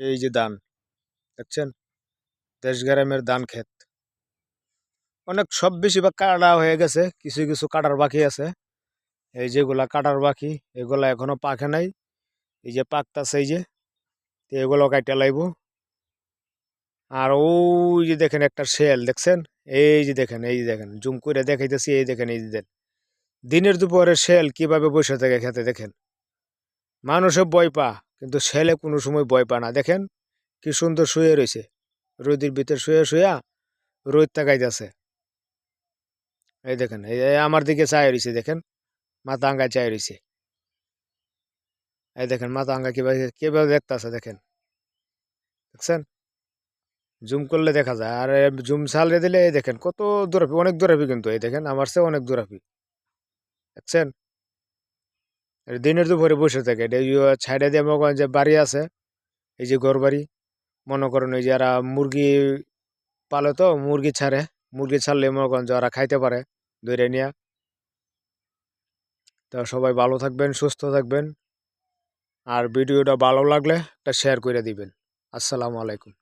এই যে ধান, দেখছেন? দেশ গ্রামের ধান ক্ষেত। অনেক, সব বেশিরভাগ কাটা হয়ে গেছে, কিছু কিছু কাটার বাকি আছে। এই যেগুলা কাটার বাকি, এগুলা এখনও পাকে নাই। এই যে পাকতাছে, এই যে এগুলো কাইটা লাইব। আর ওই যে দেখেন একটা শেল, দেখছেন? এই যে দেখেন, এই যে দেখেন, জুম করে দেখাইতেছি, এই দেখেন, এই দেন। দিনের দুপুরে শেল কীভাবে বসে থাকে খেতে, দেখেন? মানুষে ভয় পা কিন্তু ছেলে কোনো সময় ভয় পা না। দেখেন কি সুন্দর শুয়ে রয়েছে রোদের ভিতরে শুয়ে শুয়া রোদ তাকাইতেছে। এই দেখেন, এই আমার দিকে চাই রয়েছে দেখেন। মাথা আঙ্গায় চাই রয়েছে এই দেখেন, মাথা আঙ্গা কীভাবে কীভাবে দেখতেছে, দেখেন। দেখছেন? জুম করলে দেখা যায়। আর জুম সালে দিলে, এই দেখেন, কত দূরাপি অনেক দূরাপি কিন্তু, এই দেখেন, আমার চেয়ে অনেক দূরাপি দেখছেন? দিনের দুপুরে বসে থাকে। এটা ছাইডে দিয়ে মনে করেন যে বাড়ি আছে, এই যে ঘর বাড়ি, মনে করেন ওই যারা মুরগি পালে তো, মুরগি ছাড়ে, মুরগি ছাড়লে মনে করেন যে ওরা খাইতে পারে ধরে নিয়ে। তো সবাই ভালো থাকবেন, সুস্থ থাকবেন। আর ভিডিওটা ভালো লাগলে একটা শেয়ার করে দিবেন। আসসালামু আলাইকুম।